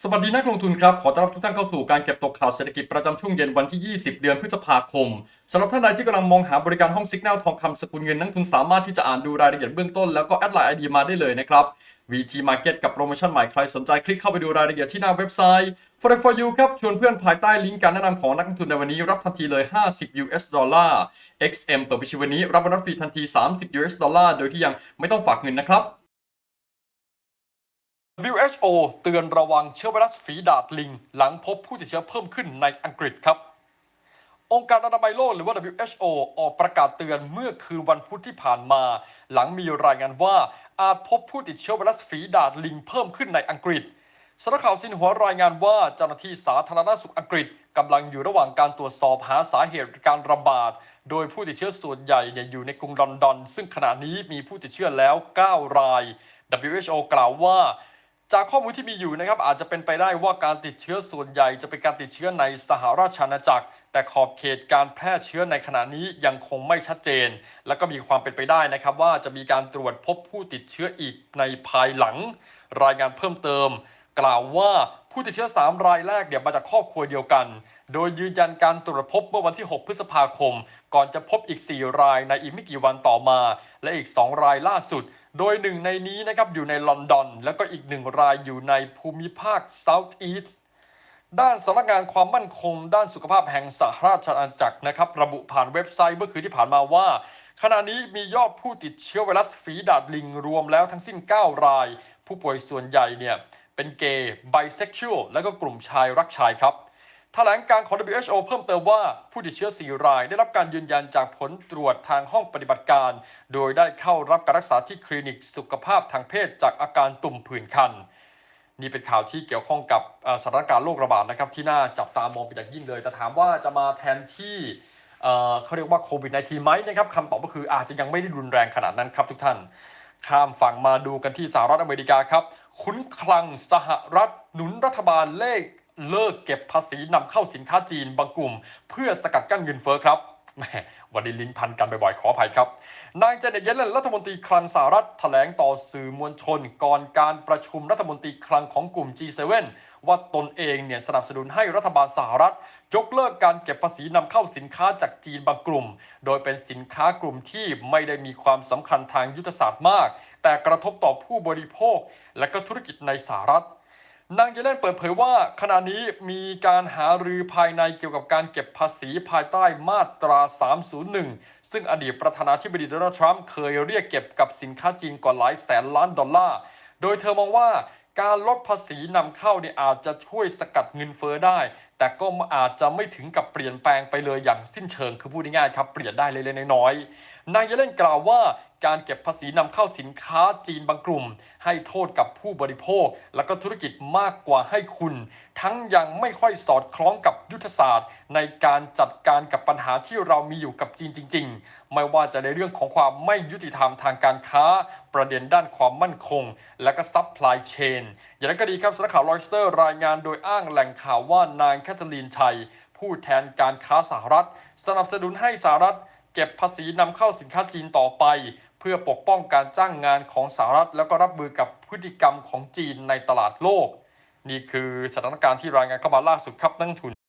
สวัสดีนักลงทุนครับ ขอต้อนรับทุกท่านเข้าสู่การเก็บตกข่าวเศรษฐกิจประจำช่วงเย็นวันที่ 20 เดือนพฤษภาคมสำหรับท่านใดที่กำลังมองหาบริการห้องสิกแนลทองคำสกุลเงินนักทุนสามารถที่จะอ่านดูรายละเอียดเบื้องต้นแล้วก็แอดไลน์ไอดีมาได้เลยนะครับ VT Market กับโปรโมชั่นใหม่ใครสนใจคลิกเข้าไปดูรายละเอียดที่หน้าเว็บไซต์ f o r e for you ครับชวนเพื่อนภายใต้ลิงก์การแนะนำของนักลงทุนในวันนี้รับทันทีเลย 50 US ดอลลาร์ XM เปิดบัญชีวันนี้รับโบนัสฟรีทันที 30 US ดอลลาร์โดยที่ยังไม่ต้องฝากเงินนะครับ WHO เตือนระวังเชื้อไวรัสฝีดาดลิง หลังพบผู้ติดเชื้อเพิ่มขึ้นในอังกฤษครับ องค์การอนามัยโลกหรือว่า WHO ออกประกาศเตือนเมื่อคืนวันพุธที่ผ่านมา หลังมีรายงานว่าอาจพบผู้ติดเชื้อไวรัสฝีดาดลิงเพิ่มขึ้นในอังกฤษสำนักข่าวซินหัวรายงานว่าเจ้าหน้าที่สาธารณสุขอังกฤษกำลังอยู่ระหว่างการตรวจสอบหาสาเหตุการระบาด โดยผู้ติดเชื้อส่วนใหญ่เนี่ยอยู่ในกรุงลอนดอน ซึ่งขณะนี้มีผู้ติดเชื้อแล้ว 9 ราย WHO กล่าวว่า จากข้อมูลที่มีอยู่นะครับอาจจะเป็นไปได้ว่าการติดเชื้อส่วนใหญ่จะเป็นการติดเชื้อในสหราชอาณาจักร แต่ขอบเขตการแพร่เชื้อในขณะนี้ยังคงไม่ชัดเจน และก็มีความเป็นไปได้นะครับว่าจะมีการตรวจพบผู้ติดเชื้ออีกในภายหลัง รายงานเพิ่มเติม กล่าวว่าผู้ติดเชื้อ 3 รายแรกเนี่ยมาจากครอบครัวเดียวกัน โดยยืนยันการตรวจพบเมื่อวันที่ 6 พฤษภาคม ก่อนจะพบอีก 4 รายในอีกไม่กี่วันต่อมา และอีก 2 รายล่าสุด โดยหนึ่งในนี้นะครับอยู่ในลอนดอน แล้วก็อีกหนึ่งรายอยู่ในภูมิภาค South East ด้านสำนักงานความมั่นคง ด้านสุขภาพแห่งสหราชอาณาจักรนะครับ ระบุผ่านเว็บไซต์เมื่อคืนที่ผ่านมาว่า ขณะนี้มียอดผู้ติดเชื้อไวรัสฝีดาดลิงรวมแล้วทั้งสิ้น 9 ราย ผู้ป่วยส่วนใหญ่เนี่ยเป็นเกย์ไบเซ็กชวลและก็กลุ่มชายรักชายครับ แถลงการของ WHO เพิ่มเติมว่าผู้ติดเชื้อ 4 รายได้รับการยืนยันจากผลตรวจทางห้องปฏิบัติการ โดยได้เข้ารับการรักษาที่คลินิกสุขภาพทางเพศจากอาการตุ่มผื่นคัน นี่เป็นข่าวที่เกี่ยวข้องกับสถานการณ์โรคระบาดนะครับที่น่าจับตามองเป็นอย่างยิ่งเลย แต่ถามว่าจะมาแทนที่เเขาเรียกว่าโควิด -19 ไหมนะครับคำตอบก็คืออาจจะยังไม่ได้รุนแรงขนาดนั้นครับทุกท่าน ข้ามฝั่งมาดูกันที่สหรัฐอเมริกาครับ คุ้นคลังสหรัฐหนุนรัฐบาลเลข เลิกเก็บภาษีนำเข้าสินค้าจีนบางกลุ่ม เพื่อสกัดกั้นเงินเฟ้อครับแมวันนี้ลิ้นพันกันบ่อยๆ ขออภัยครับ นางเจเน็ตเยเลนรัฐมนตรีคลังสหรัฐแถลงต่อสื่อมวลชน ก่อนการประชุมรัฐมนตรีคลังของกลุ่ม G7 ว่าตนเองเนี่ยสนับสนุนให้รัฐบาลสหรัฐ ยกเลิกการเก็บภาษีนำเข้าสินค้าจากจีนบางกลุ่ม โดยเป็นสินค้ากลุ่มที่ไม่ได้มีความสำคัญทางยุทธศาสตร์มาก แต่กระทบต่อผู้บริโภค และก็ธุรกิจในสหรัฐ นางเยเลนเปิดเผยว่าขณะนี้มีการหารือภายในเกี่ยวกับการเก็บภาษีภายใต้มาตรา 301 ซึ่งอดีตประธานาธิบดีโดนัลด์ทรัมป์เคยเรียกเก็บกับสินค้าจีนกว่าหลายแสนล้านดอลลาร์ โดยเธอมองว่าการลดภาษีนำเข้าเนี่ยอาจจะช่วยสกัดเงินเฟ้อได้ แต่ก็อาจจะไม่ถึงกับเปลี่ยนแปลงไปเลยอย่างสิ้นเชิงคือพูดง่ายๆครับเปลี่ยนได้เล็กๆน้อยๆนางเยเลนกล่าวว่าการเก็บภาษีนำเข้าสินค้าจีนบางกลุ่ม ให้โทษกับผู้บริโภค และก็ธุรกิจมากกว่าให้คุณ ทั้งยังไม่ค่อยสอดคล้องกับยุทธศาสตร์ ในการจัดการกับปัญหาที่เรามีอยู่กับจีนจริง ๆ ไม่ว่าจะในเรื่องของความไม่ยุติธรรมทางการค้า ประเด็นด้านความมั่นคง และก็ซัพพลายเชนอย่างไรก็ดีครับสำนักข่าวรอยสเตอร์รายงานโดยอ้างแหล่งข่าวว่านางคทเธอรีนชัย ผู้แทนการค้าสหรัฐ สนับสนุนให้สหรัฐ เก็บภาษีนำเข้าสินค้าจีนต่อไป เพื่อปกป้องการจ้างงานของสหรัฐ แล้วก็รับมือกับพฤติกรรมของจีนในตลาดโลก นี่คือสถานการณ์ที่รายงานเข้ามาล่าสุดครับนักลงทุน